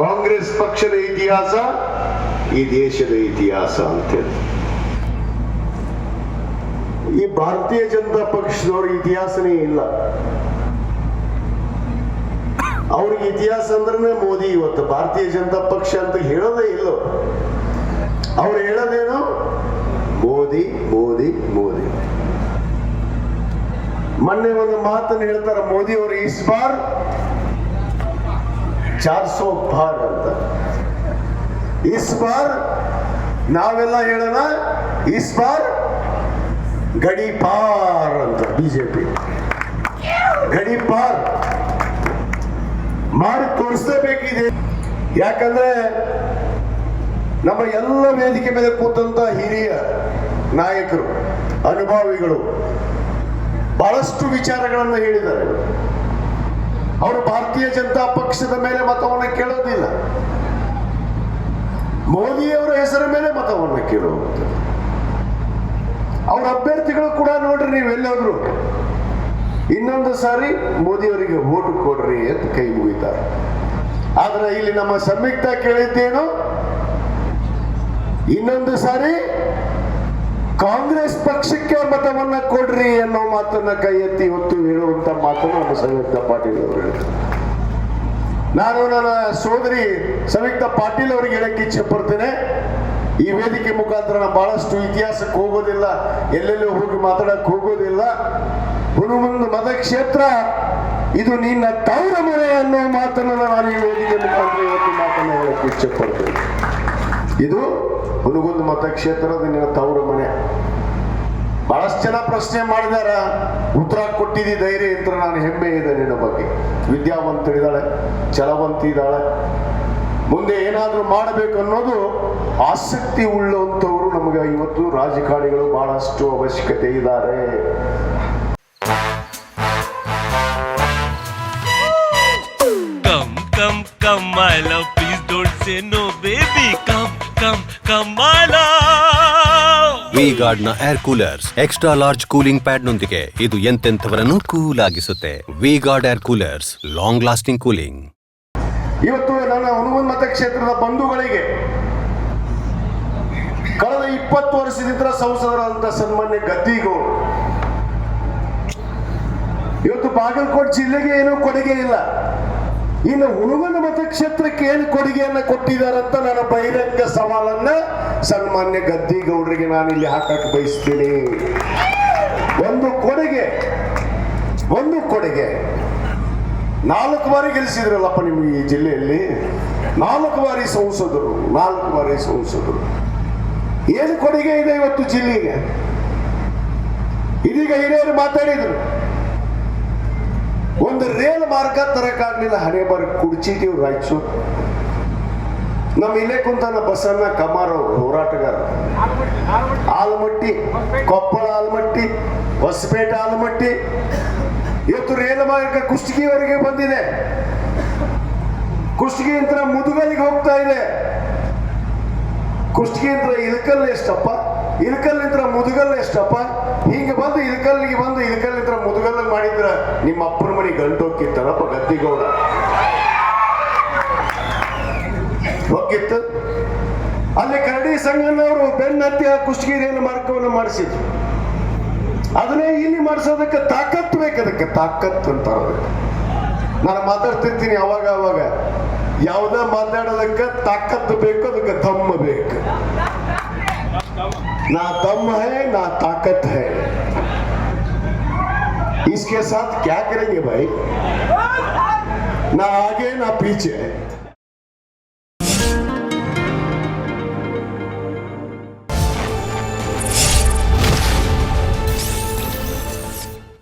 ಕಾಂಗ್ರೆಸ್ ಪಕ್ಷದ ಇತಿಹಾಸ, ಈ ದೇಶದ ಇತಿಹಾಸ ಅಂತೇಳಿ ಈ ಭಾರತೀಯ ಜನತಾ ಪಕ್ಷದವ್ರ ಇತಿಹಾಸನೇ ಇಲ್ಲ. ಅವ್ರಿಗೆ ಇತಿಹಾಸ ಅಂದ್ರೆ ಮೋದಿ ಇವತ್ತು. ಭಾರತೀಯ ಜನತಾ ಪಕ್ಷ ಅಂತ ಹೇಳೋದೇ ಇಲ್ಲ ಅವ್ರು ಹೇಳೋದೇನು? ಮೋದಿ ಮೋದಿ ಮೋದಿ. ಮೊನ್ನೆ ಒಂದು ಮಾತನ್ನು ಹೇಳ್ತಾರೆ ಮೋದಿ ಅವರು, ಇಸ್ ಬಾರ್ ಚಾರ್ ಸೋ ಬಾರ್ ಅಂತ. ಇಸ್ ಬಾರ್, ನಾವೆಲ್ಲ ಹೇಳೋಣ, ಇಸ್ ಬಾರ್ ಗಡಿ ಪಾರ್ ಅಂತ, ಬಿಜೆಪಿ. ಗಡಿ ಪಾರ್ ಮಾಡಿ ತೋರಿಸಲೇಬೇಕಿದೆ. ಯಾಕಂದ್ರೆ ನಮ್ಮ ಎಲ್ಲ ವೇದಿಕೆ ಮೇಲೆ ಕೂತಂತ ಹಿರಿಯ ನಾಯಕರು, ಅನುಭವಿಗಳು, ಬಹಳಷ್ಟು ವಿಚಾರಗಳನ್ನು ಹೇಳಿದ್ದಾರೆ. ಅವರು ಭಾರತೀಯ ಜನತಾ ಪಕ್ಷದ ಮೇಲೆ ಮತವನ್ನು ಕೇಳೋದಿಲ್ಲ. ಮೋದಿಯವರ ಹೆಸರ ಮೇಲೆ ಮತವನ್ನು ಕೇಳುವಂತ ಅವರ ಅಭ್ಯರ್ಥಿಗಳು ಕೂಡ ನೋಡ್ರಿ ನೀವು ಎಲ್ಲೋದ್ರು. ಇನ್ನೊಂದು ಸಾರಿ ಮೋದಿಯವರಿಗೆ ಓಟು ಕೊಡ್ರಿ ಅಂತ ಕೈ ಮುಗಿತಾರೆ. ಆದ್ರೆ ಇಲ್ಲಿ ನಮ್ಮ ಸಂಯುಕ್ತ ಕೇಳಿದ್ದೇನು? ಇನ್ನೊಂದು ಸಾರಿ ಕಾಂಗ್ರೆಸ್ ಪಕ್ಷಕ್ಕೆ ಮತವನ್ನ ಕೊಡ್ರಿ ಅನ್ನೋ ಮಾತನ್ನ ಕೈ ಎತ್ತಿ ಹೊತ್ತು ಹೇಳುವಂತ ಮಾತನ್ನು ನಮ್ಮ ಸಂಯುಕ್ತ ಪಾಟೀಲ್ ಅವರು ನಾನು ನನ್ನ ಸೋದರಿ ಸಂಯುಕ್ತ ಪಾಟೀಲ್ ಅವರಿಗೆ ಹೇಳಕ್ಕೆ ಇಚ್ಛೆ ಪಡ್ತೇನೆ. ಈ ವೇದಿಕೆ ಮುಖಾಂತರ ನಾನು ಬಹಳಷ್ಟು ಇತಿಹಾಸಕ್ಕೆ ಹೋಗೋದಿಲ್ಲ, ಎಲ್ಲೆಲ್ಲೋ ಹೋಗಿ ಮಾತಾಡಕ್ಕೆ ಹೋಗೋದಿಲ್ಲ. ಹುಣುಮಂದು ಮತಕ್ಷೇತ್ರ, ಇದು ನಿನ್ನ ತವರ ಮನೆ ಅನ್ನೋ ಮಾತನ್ನು ನಾನು ಈ ವೇದಿಕೆ ಮುಖಾಂತರ ಇವತ್ತು ಮಾತನ್ನು ಹೇಳಕ್ಕೆ ಇಚ್ಛೆ ಪಡ್ತೇನೆ. ಇದು ಹುನಗುಂದ ಮತಕ್ಷೇತ್ರದ ನಿನ್ನ ತವರ ಮನೆ. ಬಹಳಷ್ಟು ಜನ ಪ್ರಶ್ನೆ ಮಾಡಿದಾರ, ಉತ್ತರ ಕೊಟ್ಟಿದ್ದಿ ಧೈರ್ಯ ಅಂತ ನಾನು ಹೆಮ್ಮೆ ಇದೆ ನಿನ್ನ ಬಗ್ಗೆ. ವಿದ್ಯಾವಂತರಿದ್ದಾಳೆ ಛಲವಂತಿದ್ದಾಳೆ ಮುಂದೆ ಏನಾದರೂ ಮಾಡಬೇಕು ಅನ್ನೋದು ಆಸಕ್ತಿ ಉಳ್ಳಂಥವರು ನಮಗೆ ಇವತ್ತು ರಾಜಕಾರಣಿಗಳು ಬಹಳಷ್ಟು ಅವಶ್ಯಕತೆ ಇದ್ದಾರೆ. Come come come I love please don't say no baby come come come. V ಗಾರ್ಡ್ನ air coolers extra large cooling pad ನೊಂದಿಗೆ ಇದು ಎಂತೆಂಥವರನ್ನು cool ಆಗಿಸುತ್ತೆ. V guard air coolers long lasting cooling ಇವತ್ತು ನನ್ನ ಹುನಗುಂದ ಮತಕ್ಷೇತ್ರದ ಬಂಧುಗಳಿಗೆ ಕಳೆದ ಇಪ್ಪತ್ತು ವರ್ಷದಿಂದ ಸಂಸದರಾದಂಥ ಸನ್ಮಾನ್ಯ ಗದ್ದಿಗೋ, ಇವತ್ತು ಬಾಗಲಕೋಟೆ ಜಿಲ್ಲೆಗೆ ಏನೂ ಕೊಡುಗೆ ಇಲ್ಲ. ಇನ್ನು ಹುಡುಗನ ಮತಕ್ಷೇತ್ರಕ್ಕೆ ಏನು ಕೊಡುಗೆಯನ್ನ ಕೊಟ್ಟಿದ್ದಾರಂತ ನನ್ನ ಬಹಿರಂಗ ಸವಾಲನ್ನ ಸನ್ಮಾನ್ಯ ಗದ್ದಿಗೌಡರಿಗೆ ನಾನು ಇಲ್ಲಿ ಹಾಕಕ್ಕೆ ಬಯಸ್ತೀನಿ. ಒಂದು ಕೊಡುಗೆ ಒಂದು ಕೊಡುಗೆ. ನಾಲ್ಕು ಬಾರಿ ಗೆಲ್ಲಿಸಿದ್ರಲ್ಲಪ್ಪ ನಿಮಗೆ ಈ ಜಿಲ್ಲೆಯಲ್ಲಿ? ನಾಲ್ಕು ಬಾರಿ ಸಂಸದರು, ನಾಲ್ಕು ಬಾರಿ ಸಂಸದರು. ಏನು ಕೊಡುಗೆ ಇದೆ ಇವತ್ತು ಜಿಲ್ಲೆಗೆ? ಇದೀಗ ಹಿರಿಯರು ಮಾತಾಡಿದ್ರು. ಒಂದು ರೇಲ್ ಮಾರ್ಗ ತರಕಾಗ್ಲಿಲ್ಲ. ಹಣೆ ಬರ ಕುಡ್ಚಿದ್ದೀವಿ ರಾಯಚೂರು ನಮ್ಮ ಇಲ್ಲೇ ಕುಂತಾನ ಬಸನ್ನ ಕಮಾರ್ ಅವ್ರು, ಹೋರಾಟಗಾರ. ಆಲಮಟ್ಟಿ, ಕೊಪ್ಪಳ ಆಲಮಟ್ಟಿ, ಹೊಸಪೇಟೆ ಆಲಮಟ್ಟಿ. ಇವತ್ತು ರೇಲ್ ಮಾರ್ಗ ಕುಷ್ಟಗಿವರೆಗೆ ಬಂದಿದೆ. ಕುಷ್ಟಗಿ ಯಂತ್ರ ಮುದುಗಲಿಗೆ ಹೋಗ್ತಾ ಇದೆ. ಕುಷ್ಟಗಿ ಯಂತ್ರ ಇಳಕಲ್ ಎಷ್ಟಪ್ಪ? ಇಳಕಲ್ ಮುದುಗಲ್ಲ ಮುದುಗಲ್ ಎಷ್ಟಪ್ಪ? ಹಿಂಗೆ ಬಂದು ಇಳಕಲ್ಲಿಗೆ ಬಂದು ಇಳಕಲ್ ಮುದುಗಲ್ಲ ಮುದುಗಲ್ ಮಾಡಿದ್ರ ನಿಮ್ಮ ಅಪ್ಪನ ಮನೆ ಗಂಟು ಹೋಗಿತ್ತನಪ್ಪ ಗದ್ದಿಗೌಡ. ಹೋಗಿತ್ತು. ಅಲ್ಲಿ ಕರಡಿ ಸಂಘನವರು ಬೆನ್ನತ್ತಿ ಆ ರೇಲ್ ಮಾರ್ಗವನ್ನು ಮಾಡಿಸಿದ್ರು. ಅದನ್ನೇ ಇಲ್ಲಿ ಮಾಡಿಸೋದಕ್ಕೆ ತಾಕತ್ತು ಬೇಕು ಅದಕ್ಕೆ. ತಾಕತ್ತು ಅಂತ ನಾನು ಮಾತಾಡ್ತಿರ್ತೀನಿ ಅವಾಗ ಅವಾಗ. ಯಾವುದೇ ಮಾತಾಡೋದಕ್ಕೆ ತಾಕತ್ತು ಬೇಕು, ಅದಕ್ಕೆ ತಮ್ಮ ಬೇಕು. ನಾ दम है, ना ताकत है। इसके साथ क्या करेंगे भाई? ना आगे, ना पीछे।